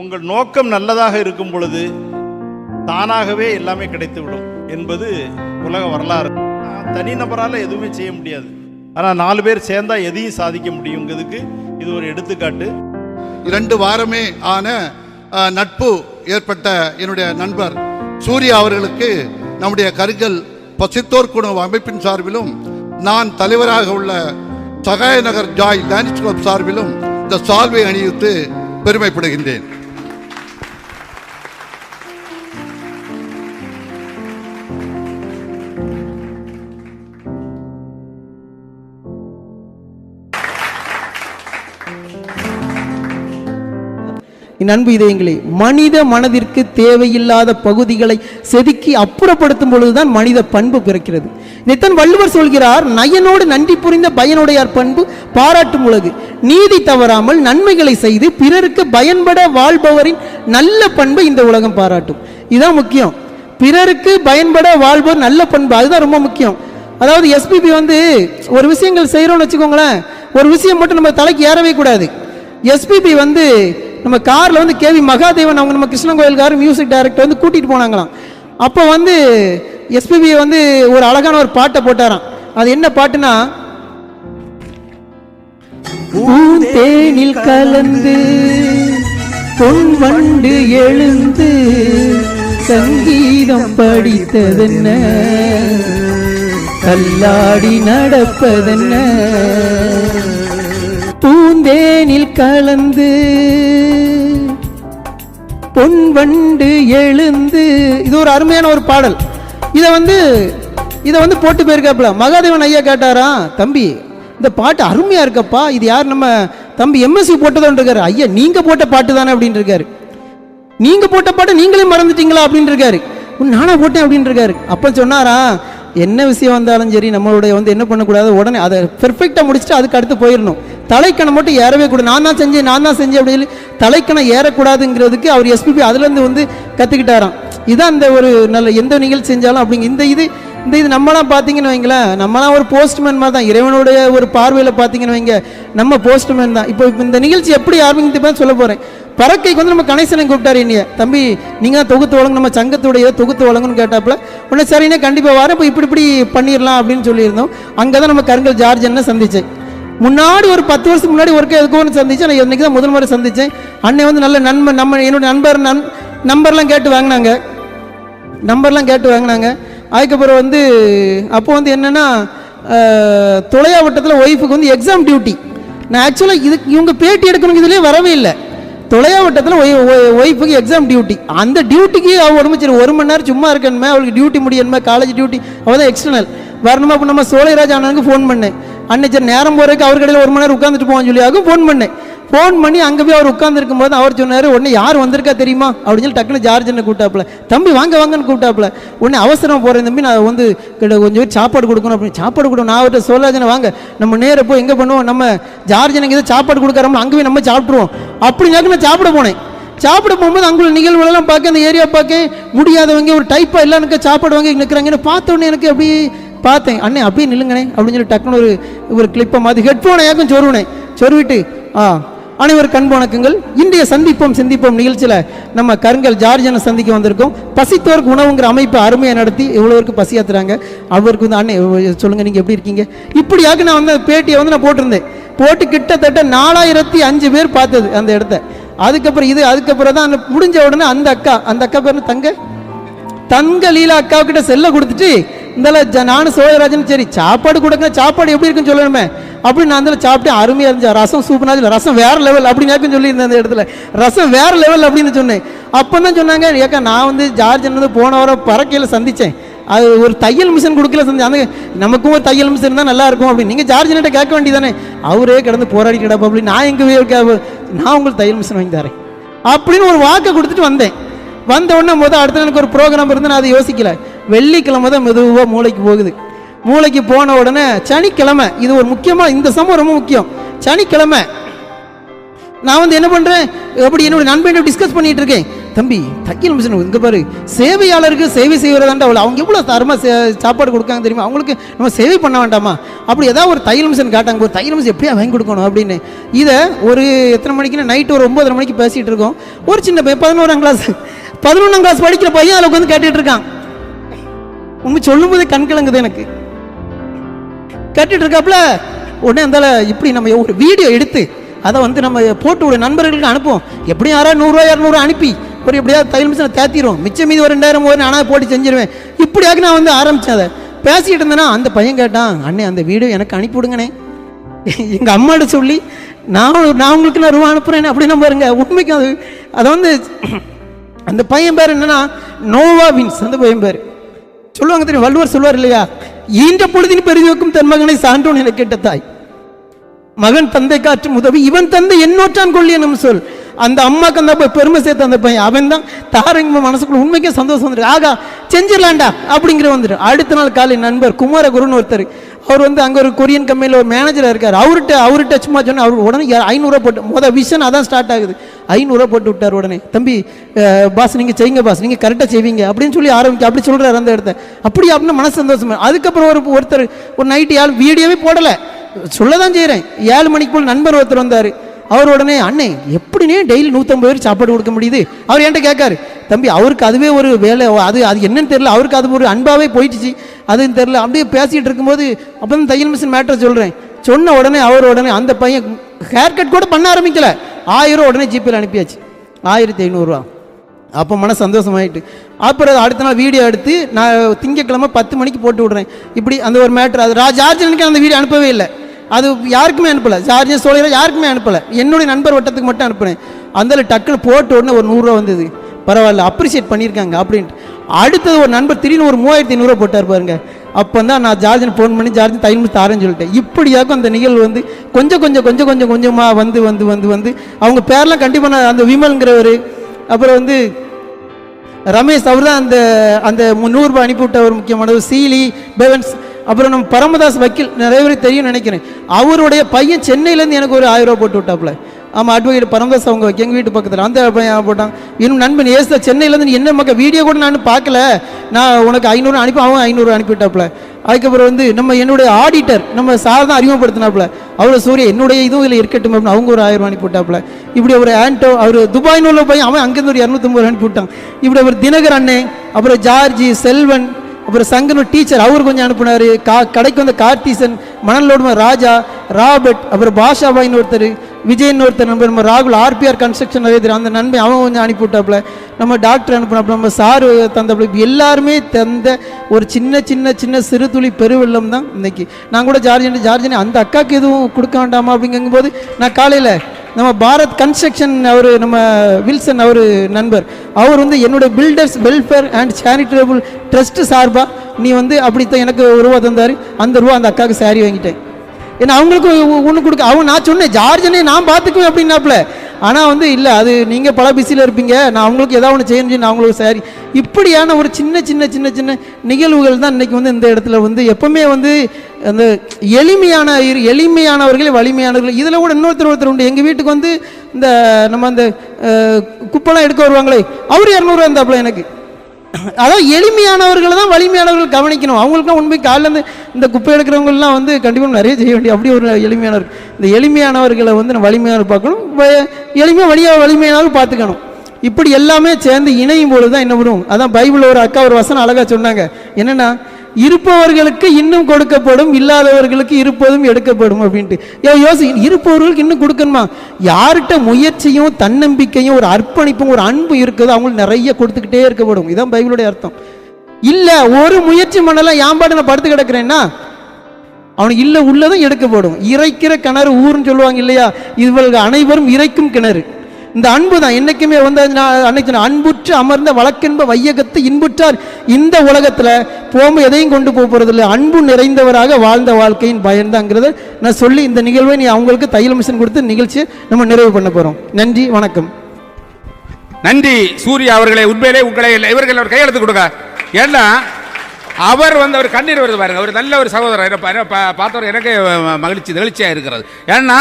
உங்கள் நோக்கம் நல்லதாக இருக்கும் பொழுது தானாகவே எல்லாமே கிடைத்துவிடும் என்பது உலக வரலாறு. தனிநபரால் எதுவுமே செய்ய முடியாது. ஆனால் நாலு பேர் சேர்ந்தா எதையும் சாதிக்க முடியுங்கிறதுக்கு இது ஒரு எடுத்துக்காட்டு. இரண்டு வாரமே ஆன நட்பு ஏற்பட்ட என்னுடைய நண்பர் சூர்யா அவர்களுக்கு நம்முடைய கருங்கல் பசித்தோர் குழு அமைப்பின் சார்பிலும் நான் தலைவராக உள்ள Sahaya Nagar Joy Lions club சார்பிலும் இந்த சால்வை அணிவித்து பெருமைப்படுகின்றேன். என் அன்பு இதயங்களே மனித மனதிற்கு தேவையில்லாத பகுதிகளை செதுக்கி அப்புறப்படுத்தும் பொழுதுதான் மனித பண்பு பிறக்கிறது. நித்தன் வள்ளுவர் சொல்கிறார் நயனோடு நன்றி புரிந்த பயனுடையார் பண்பு பாராட்டும் உலகு. நீதி தவறாமல் நன்மைகளை செய்து பிறருக்கு பயன்பட வாழ்பவரின் நல்ல பண்பை இந்த உலகம் பாராட்டும். இதுதான் முக்கியம். பிறருக்கு பயன்பட வாழ்பவர் நல்ல பண்பு அதுதான் ரொம்ப முக்கியம். அதாவது எஸ்பிபி வந்து ஒரு விஷயங்கள் செய்கிறோம்னு வச்சுக்கோங்களேன் ஒரு விஷயம் மட்டும் நம்ம தலைக்கு ஏறவே கூடாது. எஸ்பிபி வந்து நம்ம காரில் வந்து கேவி மகாதேவன் அவங்க நம்ம கிருஷ்ணன் கோயில்காரர் மியூசிக் டைரக்டர் வந்து கூட்டிகிட்டு போனாங்களாம். அப்போ வந்து எஸ்பிபி வந்து ஒரு அழகான ஒரு பாட்டை போட்டாராம். அது என்ன பாட்டுனா தேனில் கலந்து பொன் வண்டு எழுந்து சங்கீதம் படித்ததென்ன? கல்லாடி நடப்பதென்ன? பூந்தேனில் கலந்து பொன் வண்டு எழுந்து இது ஒரு அருமையான ஒரு பாடல். இதை வந்து இதை வந்து போட்டு போயிருக்காப்புல. மகாதேவன் ஐயா கேட்டாரா தம்பி இந்த பாட்டு அருமையாக இருக்கப்பா. இது யார் நம்ம தம்பி எம்எஸ்சி போட்டதோன்னு இருக்காரு ஐயா நீங்கள் போட்ட பாட்டு தானே அப்படின்னு இருக்காரு நீங்கள் போட்ட பாட்டு நீங்களே மறந்துட்டீங்களா? அப்படின்னு இருக்காரு "உன் போட்டேன் அப்படின்னு இருக்காரு அப்போ சொன்னாரா என்ன விஷயம் வந்தாலும் சரி நம்மளுடைய வந்து என்ன பண்ணக்கூடாது? உடனே அதை பெர்ஃபெக்டாக முடிச்சுட்டு அதுக்கு அடுத்து போயிடணும். தலைக்கணம் மட்டும் ஏறவே கூடாது. நான் தான் செஞ்சேன் நான் தான் செஞ்சேன் அப்படின்னு சொல்லி தலைக்கணம் ஏறக்கூடாதுங்கிறதுக்கு அவர் எஸ்பிபி அதுலேருந்து வந்து கற்றுக்கிட்டாராம் இதான் இந்த ஒரு நல்ல எந்த நிகழ்ச்சி செஞ்சாலும் அப்படிங்க இந்த இது இந்த இது நம்மளாம் பார்த்தீங்கன்னு வைங்களேன் நம்மளாம் ஒரு போஸ்ட்மேன் மாதிரி தான். இறைவனுடைய ஒரு பார்வையில் பார்த்தீங்கன்னு வைங்க நம்ம போஸ்ட்மேன் தான். இப்போ இந்த நிகழ்ச்சி எப்படி ஆரம்பிக்கிறது சொல்ல போகிறேன் பறக்கைக்கு வந்து நம்ம கணேசனை கூப்பிட்டாரு என்னைய. தம்பி நீங்கள் தான் தொகுத்து வழங்க நம்ம சங்கத்துடைய தொகுத்து வழங்குன்னு கேட்டாப்புல. உடனே சரிண்ணே கண்டிப்பாக வர இப்போ இப்படி இப்படி பண்ணிடலாம் அப்படின்னு சொல்லியிருந்தோம். அங்கே தான் நம்ம கருங்கல் ஜார்ஜ் என்ன சந்திச்சேன். முன்னாடி ஒரு பத்து வருஷத்துக்கு முன்னாடி ஒருக்க எதுக்கு ஒன்று சந்திச்சேன். நான் இன்றைக்கி தான் முதல் முறை சந்தித்தேன் அன்னை வந்து நல்ல நண்பன் நம்ம என்னோட நண்பர் நன் நம்பர்லாம் கேட்டு வாங்கினாங்க. நம்பர்லாம் கேட்டு வாங்கினாங்க. அதுக்கப்புறம் வந்து அப்போ வந்து என்னென்னா துளையாவட்டத்தில் ஒய்ஃபுக்கு வந்து எக்ஸாம் டியூட்டி நான் ஆக்சுவலாக இதுக்கு இவங்க பேட்டி எடுக்கணும் இதுலேயே வரவே இல்லை. தொலையாவட்டத்தில் ஒய்ஃபுக்கு எக்ஸாம் டியூட்டி அந்த டியூட்டிக்கு அவள் உடம்பு சரி ஒரு மணி நேரம் சும்மா இருக்கணுமே அவளுக்கு டியூட்டி முடியணுமே காலேஜ் டியூட்டி அவள் தான் எக்ஸ்டர்னல் வரணுமா அப்போ நம்ம சோலைராஜ் அண்ணனுக்கு ஃபோன் பண்ணேன். அன்னைச்சர் நேரம் போகிறதுக்கு அவர் கடையில் ஒரு மணி நேரம் உட்காந்துட்டு போவான்னு சொல்லி அதுவும் ஃபோன் பண்ணேன். ஃபோன் பண்ணி அங்கே போய் அவர் உட்காந்துருக்கும் போது அவர் சொன்னார் உடனே யார் வந்திருக்கா தெரியுமா? அப்படின்னு சொல்லி டக்குனு ஜார்ஜனை கூப்பிட்டாப்புல. தம்பி வாங்க வாங்கன்னு கூப்பிட்டாப்புல. உடனே அவசரம் போகிறேன் தம்பி நான் வந்து கிட்ட கொஞ்சம் பேர் சாப்பாடு கொடுக்கணும் அப்படின்னு. சாப்பாடு கொடுக்கணும் நான் அவர்கிட்ட சொல்லாஜனை வாங்க. நம்ம நேர போய் எங்கே பண்ணுவோம்? நம்ம ஜார்ஜனுக்கு எதாவது சாப்பாடு கொடுக்குறோம் அங்கே போய் நம்ம சாப்பிட்ருவோம் அப்படின்னாக்க நான் சாப்பிட போனேன். சாப்பிட போகும்போது அங்குள்ள நிகழ்வுகளெல்லாம் பார்க்க அந்த ஏரியா பார்க்க முடியாதவங்க ஒரு டைப்பாக எல்லாருக்கும் சாப்பாடு வாங்கி நிற்கிறாங்கன்னு பார்த்தோன்னே எனக்கு அப்படி பார்த்தேன். அண்ணே அப்படியே நில்லுங்கண்ணே. அப்படின்னு சொல்லி டக்குனு ஒரு ஒரு கிளிப்பை மாதிரி ஹெட்ஃபோனை ஏக்கும் சொருவினேன். சொருவிட்டு ஆ அனைவரும் கண் வணக்கங்கள். இன்றைய சந்திப்போம் சிந்திப்போம் நிகழ்ச்சியில் நம்ம கருங்கல் ஜார்ஜனை சந்திக்க வந்திருக்கோம். பசித்தோருக்கு உணவுங்கிற அமைப்பை அருமையாக நடத்தி இவ்வளோருக்கு பசியாத்துறாங்க அவருக்கு வந்து அண்ணே சொல்லுங்கள் நீங்கள் எப்படி இருக்கீங்க? இப்படியாக நான் வந்து பேட்டியை வந்து நான் போட்டிருந்தேன். போட்டு கிட்டத்தட்ட நாலாயிரத்தி அஞ்சு பேர் பார்த்தது அந்த இடத்த. அதுக்கப்புறம் இது அதுக்கப்புறம் தான் அந்த முடிஞ்ச உடனே அந்த அக்கா அந்த அக்கா பேர் தங்க? தங்க லீலா அக்காவுக்கிட்ட செல்ல கொடுத்துட்டு இந்தால நானும் சோழராஜன் சரி சாப்பாடு கொடுங்க சாப்பாடு எப்படி இருக்குன்னு சொல்லணுமே. அப்படி நான் அதில் சாப்பிட்டேன் அருமையாக இருந்துச்சு. ரசம் சூப்பராக இருந்துச்சு. ரசம் வேற லெவல் அப்படின்னு சொல்லியிருந்தேன் அந்த இடத்துல. ரசம் வேற லெவல் அப்படின்னு சொன்னேன். அப்போ தான் சொன்னாங்க ஏக்கா நான் வந்து ஜார்ஜன் வந்து போன வாரம் பறக்கையில் சந்தித்தேன் அது ஒரு தையல் மிஷின் கொடுக்கல சந்தி அந்த நமக்கும் ஒரு தையல் மிஷின் தான் நல்லா இருக்கும் அப்படின்னு. நீங்கள் ஜார்ஜன்கிட்ட கேட்க வேண்டியதானே அவரே கிடந்து போராடி கிடப்பா அப்படி நான் எங்கே போய் நான் உங்களுக்கு தையல் மிஷின் வாங்கி தரேன். அப்படின்னு ஒரு வாக்கை கொடுத்துட்டு வந்தேன். வந்த உடனே முதல் அடுத்த எனக்கு ஒரு ப்ரோக்ராம் இருந்து நான் அதை யோசிக்கல. வெள்ளிக்கிழமை தான் மெதுவாக மூளைக்கு போகுது. மூளைக்கு போன உடனே சனிக்கிழமை இது ஒரு முக்கியமாக இந்த சம்பவம் ரொம்ப முக்கியம். சனிக்கிழமை நான் வந்து என்ன பண்ணுறேன் அப்படி என்னோட நண்பன் டிஸ்கஸ் பண்ணிட்டு இருக்கேன். தம்பி தையல் மிஷின் இங்க பாரு. சேவையாளருக்கு சேவை செய்வதாண்டா அவ்வளோ அவங்க எவ்வளோ தரமாக சே- சாப்பாடு கொடுக்காங்க தெரியுமா? அவங்களுக்கு நம்ம சேவை பண்ண வேண்டாமா? அப்படி ஏதாவது ஒரு தையல் மிஷின் காட்டாங்க. ஒரு தையல் மிஷின் எப்படியா வாங்கி கொடுக்கணும் அப்படின்னு. இதை ஒரு எத்தனை மணிக்குன்னா நைட்டு ஒரு ஒன்பதரை மணிக்கு பேசிகிட்டு இருக்கோம். ஒரு சின்ன பதினோராம் கிளாஸ் பதினொன்றாம் கிளாஸ் படிக்கிற பையன் அதில் உட்காந்து கேட்டுட்டு இருக்கான். உண்மை சொல்லும்போதே கண் கலங்குது எனக்கு. கேட்டுட்டு இருக்காப்புல உடனே அந்த இப்படி நம்ம ஒரு வீடியோ எடுத்து அதை வந்து நம்ம போட்டு விட நண்பர்களுக்கு அனுப்புவோம். எப்படியும் யாராவது நூறுரூவா இரநூறுவா அனுப்பி ஒரு எப்படியாவது தையல் மிஷினை தேத்திடுவோம். மிச்சம் மீதி ஒரு ரெண்டாயிரம் மூவாயிரம் ஆனால் போட்டு செஞ்சிருவேன். இப்படியாக நான் வந்து ஆரம்பித்தேன் அதை. பேசிக்கிட்டு இருந்தேன்னா அந்த பையன் கேட்டான் அண்ணே அந்த வீடியோ எனக்கு அனுப்பிவிடுங்கண்ணே எங்கள் அம்மாட்ட சொல்லி நான் நான் உங்களுக்கு நான் ரூபா அனுப்புகிறேன் அப்படின்னு பாருங்க உண்மைக்கு அது அதை வந்து அந்த பையன் பேர் என்னன்னா நோவா வின்ஸ் அந்த பையன் பேர். சொல்லுவாங்க தெரியும் வள்ளுவர் சொல்லுவார் இல்லையா? ஈன்ற பொழுதின் பெருதிவக்கும் தன் மகனை சான்றோன் என கேட்ட தாய். மகன் தந்தை காற்றும் உதவி இவன் தந்தை என்னோற்றான் கொள்ளி என்னும் சொல். அந்த அம்மாக்கு அந்த போய் பெருமை சேர்த்து அந்த பையன். அவன் தான் தாரங்க மனசுக்குள்ள உண்மைக்கே சந்தோஷம் வந்துரு. ஆகா செஞ்சிடலாம்டா அப்படிங்கிற வந்துரு. அடுத்த நாள் காலை நண்பர் குமாரகுருன்னு ஒருத்தர். அவர் வந்து அங்கே ஒரு கொரியன் கம்பெனியில் ஒரு மேனேஜராக இருக்கார். அவர்கிட்ட அவர்கிட்ட சும்மா சொன்னால் அவர் உடனே ஐநூறுரூவா போட்டு மொதல் விஷன் அதான் ஸ்டார்ட் ஆகுது. ஐநூறுரூவா போட்டு விட்டார் உடனே. தம்பி பாஸ் நீங்கள் செய்யுங்க பாஸ் நீங்கள் கரெக்டாக செய்வீங்க. அப்படின்னு சொல்லி ஆரம்பிச்சு அப்படி சொல்கிறார் அந்த இடத்த அப்படி அப்படின்னு மனசு சந்தோஷமா அதுக்கப்புறம் ஒரு ஒருத்தர் ஒரு நைட்டு ஏழு வீடியோவே போடலை. சொல்ல தான் செய்கிறேன் ஏழு மணிக்கு போல் நண்பர் ஒருத்தர் வந்தார். அவர் உடனே அண்ணே எப்படினே டெய்லி நூற்றம்பது பேர் சாப்பாடு கொடுக்க முடியுது? அவர் என்கிட்ட கேட்காரு தம்பி அவருக்கு அதுவே ஒரு வேலை அது அது என்னன்னு தெரியல அவருக்கு அது ஒரு அன்பாகவே போயிடுச்சு அதுன்னு தெரில அப்படியே பேசிகிட்டு இருக்கும்போது அப்போ தான் தையல் மிஷின் மேட்டர் சொல்கிறேன் சொன்ன உடனே அவர் உடனே அந்த பையன் ஹேர் கட் கூட பண்ண ஆரம்பிக்கல. ஆயிரம் உடனே ஜிபேல அனுப்பியாச்சு. ஆயிரத்தி ஐநூறுரூவா அப்போ மன சந்தோஷமாயிட்டு. அப்புறம் அடுத்த நாள் வீடியோ எடுத்து நான் திங்கக்கிழமை பத்து மணிக்கு போட்டு விடுறேன். இப்படி அந்த ஒரு மேட்ரு அது ராஜ் அர்ஜுனனுக்கு அந்த வீடியோ அனுப்பவே இல்லை. அது யாருக்குமே அனுப்பலை. சார்ஜர் சோழியரா யாருக்குமே அனுப்பலை. என்னுடைய நண்பர் வட்டத்துக்கு மட்டும் அனுப்புனேன். அந்த டக்குன்னு போட்ட உடனே ஒரு நூறுரூவா வந்தது. பரவாயில்ல அப்ரிஷியேட் பண்ணியிருக்காங்க அப்படின்ட்டு. அடுத்தது ஒரு நண்பர் திடீர்னு ஒரு மூவாயிரத்தி ஐநூறுரூவா போட்டார் பாருங்க. அப்போ தான் நான் ஜார்ஜன் ஃபோன் பண்ணி ஜார்ஜன் தையல் மிஸ் தாரேன்னு சொல்லிட்டேன். இப்படியாக்கும் அந்த நிகழ்வு வந்து கொஞ்சம் கொஞ்சம் கொஞ்சம் கொஞ்சம் கொஞ்சமாக வந்து வந்து வந்து வந்து அவங்க பேர்லாம் கண்டிப்பாக நான் அந்த விமல்ங்கிறவர் அப்புறம் வந்து ரமேஷ் அவர் தான் அந்த அந்த நூறுரூபா அனுப்பிவிட்ட ஒரு முக்கியமானவர் சீலி பெவன்ஸ் அப்புறம் நம்ம பரமதாஸ் வக்கீல் நிறைய பேருக்கு தெரியும் நினைக்கிறேன். அவருடைய பையன் சென்னையிலேருந்து எனக்கு ஒரு ஆயிரம் ரூபா போட்டு விட்டாப்புல. ஆமாம் அட்வொகேட் பரமதாஸ் அவங்க எங்கள் வீட்டு பக்கத்தில். அந்த பையன் போட்டான். இன்னும் நண்பன் ஏசா சென்னையிலேருந்து நீ என்ன மக்கள் வீடியோ கூட நான் பார்க்கல. நான் உனக்கு ஐநூறு அனுப்பி அவன் ஐநூறு அனுப்பிவிட்டாப்புல அதுக்கப்புறம் வந்து நம்ம என்னுடைய ஆடிட்டர் நம்ம சார் தான் அறிமுகப்படுத்தினாப்புல. அவ்வளோ சூரிய என்னுடைய இதுவும் இதில் இருக்கட்டும் அப்படின்னு அவங்க ஒரு ஆயிரம் ரூபா அனுப்பி விட்டாப்புல. இப்படி ஒரு ஆண்டோ அவர் துபாய்னு உள்ள பையன் அவன் அங்கேருந்து ஒரு இரநூத்தம்பது ரூபா அனுப்பி விட்டான். இப்படி ஒரு தினகர் அண்ணன் அப்புறம் ஜார்ஜி செல்வன் அப்புறம் சங்கனு டீச்சர் அவர் கொஞ்சம் அனுப்புனாரு. கா கடைக்கு வந்த கார்த்திசன் மணலோடுமா ராஜா ராபர்ட் அப்புறம் பாஷாபாயின்னு ஒருத்தர் விஜயன் ஒருத்தர் நண்பர் நம்ம ராகுல் ஆர்பிஆர் கன்ஸ்ட்ரக்ஷன் நிறைய அந்த நண்பன் அவன் கொஞ்சம் அனுப்பிவிட்டாப்புல. நம்ம டாக்டர் அனுப்பினாப்புல நம்ம சார் தந்தப்புல எல்லாருமே தந்த ஒரு சின்ன சின்ன சின்ன சிறு துளி பெருவெள்ளம் தான் இன்னைக்கு. நான் கூட ஜார்ஜன் ஜார்ஜன் அந்த அக்காவுக்கு எதுவும் கொடுக்க வேண்டாமா அப்படிங்கும்போது நான் காலையில் நம்ம பாரத் கன்ஸ்ட்ரக்ஷன் அவர் நம்ம வில்சன் அவர் நண்பர். அவர் வந்து என்னுடைய builders welfare and charitable trust சார்பா நீ வந்து அப்படித்தான் எனக்கு ஒரு ரூபா தந்தார். அந்த ரூபா அந்த அக்காவுக்கு சாரி வாங்கிட்டேன். ஏன்னா அவங்களுக்கு ஒன்று கொடுக்க அவங்க நான் சொன்னேன் ஜார்ஜனே நான் பார்த்துக்குவேன் அப்படின்னாப்புல. ஆனால் வந்து இல்லை அது நீங்கள் பல பிஸியில் இருப்பீங்க. நான் அவங்களுக்கு ஏதாவது ஒன்று செய்யணும் சொல்லி நான் அவங்களுக்கு சாரி. இப்படியான ஒரு சின்ன சின்ன சின்ன சின்ன நிகழ்வுகள் தான் இன்னைக்கு வந்து இந்த இடத்துல வந்து எப்போவுமே வந்து அந்த எளிமையான இரு- எளிமையானவர்களே வலிமையானவர்கள். இதில் கூட இன்னொருத்தர் ஒருத்தர் உண்டு. எங்கள் வீட்டுக்கு வந்து இந்த நம்ம அந்த குப்பெல்லாம் குப்பைலாம் எடுக்க வருவாங்களே அவர் இரநூறுவா இருந்தாப்புல எனக்கு. அதாவது எளிமையானவர்களை தான் வலிமையானவர்கள் கவனிக்கணும். அவங்களுக்குலாம் உண்மை காலிலேருந்து இந்த குப்பை எடுக்கிறவங்களெலாம் வந்து கண்டிப்பாக நிறைய செய்ய வேண்டிய அப்படி ஒரு எளிமையானவர். இந்த எளிமையானவர்களை வந்து நம்ம வலிமையானவர் பார்க்கணும். வ- எளிமையாக வழியாக வலிமையானவர் பார்த்துக்கணும். இப்படி எல்லாமே சேர்ந்து இணையும் பொழுது தான் என்ன வரும்? அதான் பைபிள் ஒரு அக்கா ஒரு வசனம் அழகாக சொன்னாங்க. என்னென்னா இருப்பவர்களுக்கு இன்னும் கொடுக்கப்படும் இல்லாதவர்களுக்கு இருப்பதும் எடுக்கப்படும் அப்படின்ட்டு. யோசி இருப்பவர்களுக்கு இன்னும் கொடுக்கணுமா? யார்கிட்ட முயற்சியும் தன்னம்பிக்கையும் ஒரு அர்ப்பணிப்பும் ஒரு அன்பு இருக்குதோ அவங்களுக்கு நிறைய கொடுத்துக்கிட்டே இருக்கப்படும் இதான் பைபிளுடைய அர்த்தம். இல்லை ஒரு முயற்சி பண்ணலாம் ஏன்பாடு பாட்டு நான் படுத்து கிடக்கிறேன்னா அவனுக்கு இல்லை உள்ளதும் எடுக்கப்படும். இறைக்கிற கிணறு ஊர்னு சொல்லுவாங்க இல்லையா? இவர்கள் அனைவரும் இறைக்கும் கிணறு. இந்த அன்பு தான் என்றைக்குமே வந்து நான் அன்னைக்கு அன்புற்று அமர்ந்த வழக்கென்ப வையகத்து இன்புற்றார். இந்த உலகத்தில் போகும் எதையும் கொண்டு போக இல்லை அன்பு நிறைந்தவராக வாழ்ந்த வாழ்க்கையின் பயன்தாங்கிறத நான் சொல்லி இந்த நிகழ்வை நீ அவங்களுக்கு தையல் மிஷன் கொடுத்து நிகழ்ச்சியை நம்ம நிறைவு பண்ண போகிறோம் நன்றி வணக்கம். நன்றி சூர்யா அவர்களே உண்மையிலே உங்களை இவர்கள் ஒரு கையெழுத்து கொடுங்க. ஏன்னா அவர் வந்து அவர் கண்ணீர் வருது பாருங்க. அவர் நல்ல ஒரு சகோதரர். பார்த்தவர் எனக்கு மகிழ்ச்சி நிகழ்ச்சியாக இருக்கிறது. ஏன்னா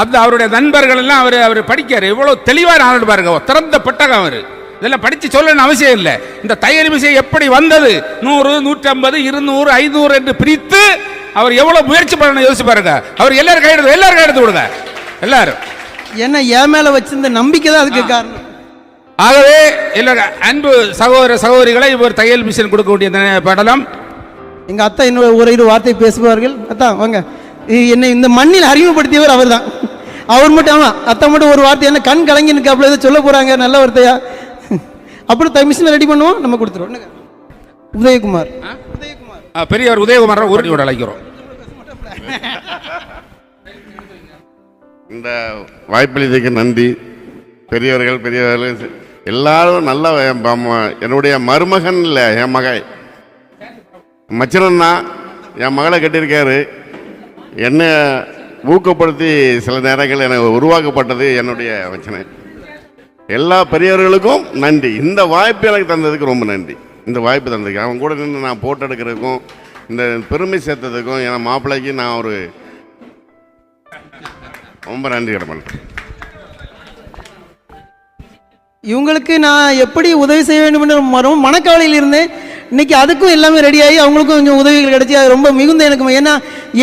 அந்த அவருடைய நண்பர்கள் எல்லாம் அவர் அவர் படிக்காரு. எவ்வளோ தெளிவான ஆள் பாருங்க. திறந்த பெட்டகம் அவர். இதெல்லாம் படித்து சொல்லணும்னு அவசியம் இல்லை. இந்த தையல் விஷயம் எப்படி வந்தது? நூறு நூற்றம்பது இருநூறு ஐநூறு என்று பிரித்து அவர் எவ்வளவு முயற்சி பண்ணணும் யோசிச்சு பாருங்க. அவர் எல்லாரும் கையெழுத்து எல்லாரும் கையெழுத்து கொடுங்க. எல்லாரும். ஏன்னா என் மேல வச்சிருந்த நம்பிக்கை தான் அதுக்கு காரணம். ஆகவே எல்லாரும் அன்பு சகோதர சகோதரிகளை ஒரு தையல் மிஷின் கொடுக்க வேண்டிய படலம். எங்க அத்தா இன்னொரு ஒரு இரு வார்த்தை பேசுவார்கள் அத்தா வாங்க. என்னை இந்த மண்ணில் அறிமுகப்படுத்தியவர் அவர்தான். அவர் மட்டும் ஆமா அத்தா மட்டும் ஒரு வார்த்தை என்ன கண் கலங்கி நிற்க அப்படி ஏதோ சொல்ல போறாங்க நல்ல வார்த்தையா? அப்புறம் த மிஷினை ரெடி பண்ணுவோம் நம்ம கொடுத்துருவோம்? உதயகுமார். உதயகுமார் பெரியவர் உதயகுமார் உறுதியோடு அழைக்கிறோம். இந்த வாய்ப்பளித்ததுக்கு நன்றி. பெரியவர்கள் பெரியவர்கள் எல்லாரும் நல்ல என் ப- என்னுடைய மருமகன் இல்லை என் மக. மச்சனன்னா என் மகளை கட்டியிருக்காரு. என்னை ஊக்கப்படுத்தி சில நேரங்கள் எனக்கு உருவாக்கப்பட்டது என்னுடைய மச்சனை எல்லா பெரியவர்களுக்கும் நன்றி. இந்த வாய்ப்பு எனக்கு தந்ததுக்கு ரொம்ப நன்றி. இந்த வாய்ப்பு தந்ததுக்கு. அவன் கூட நின்று நான் போட்டோ எடுக்கிறதுக்கும் இந்த பெருமை சேர்த்ததுக்கும் என் மாப்பிள்ளைக்கு நான் ஒரு ரொம்ப நன்றி கடமன் இவங்களுக்கு நான் எப்படி உதவி செய்ய வேண்டும் என்று ரொம்ப மனக்கவலையில் இருந்தேன். இன்னைக்கு அதுக்கும் எல்லாமே ரெடியாகி அவங்களுக்கும் கொஞ்சம் உதவிகள் கிடைச்சி அது ரொம்ப மிகுந்த எனக்கு ஏன்னா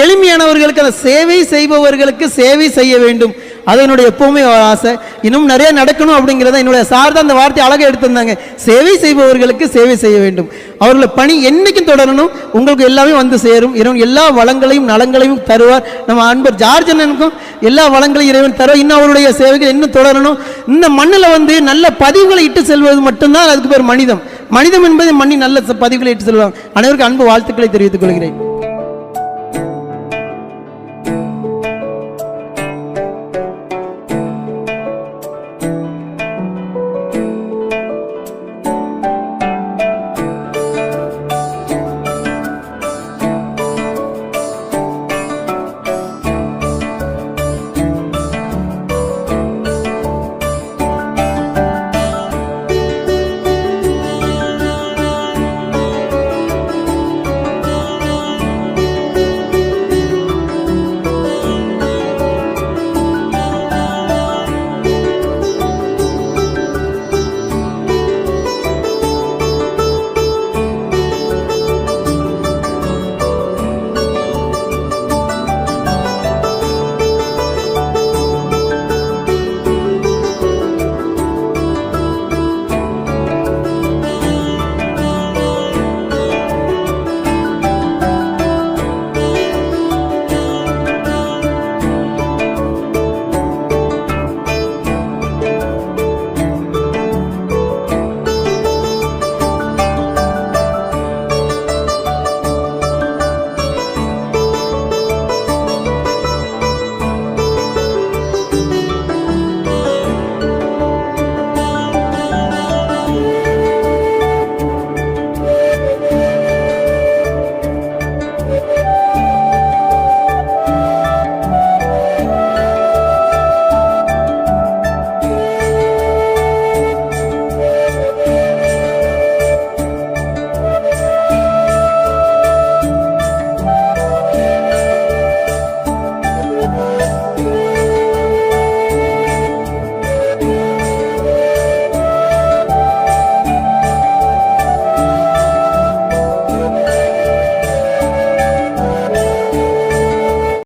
எளிமையானவர்களுக்கு அந்த சேவை செய்பவர்களுக்கு சேவை செய்ய வேண்டும். அது என்னுடைய எப்பவுமே ஆசை. இன்னும் நிறைய நடக்கணும் அப்படிங்கிறத என்னுடைய சார் தான் அந்த வார்த்தை அழகாக எடுத்திருந்தாங்க. சேவை செய்பவர்களுக்கு சேவை செய்ய வேண்டும். அவர்கள பணி என்றைக்கும் தொடரணும். உங்களுக்கு எல்லாமே வந்து சேரும். இறைவன் எல்லா வளங்களையும் நலங்களையும் தருவார். நம்ம அன்பர் ஜார்ஜ் அண்ணனுக்கும் எல்லா வளங்களையும் இறைவன் தருவார். இன்னும் அவருடைய சேவைகள் இன்னும் தொடரணும். இந்த மண்ணில் வந்து நல்ல பதிவுகளை இட்டு செல்வது மட்டும்தான் அதுக்கு பேர் மனிதம். மனிதம் என்பது மண்ணி நல்ல பதிவுகளை இட்டு செல்வாங்க அனைவருக்கும் அன்பு வாழ்த்துக்களை தெரிவித்துக் கொள்கிறேன்.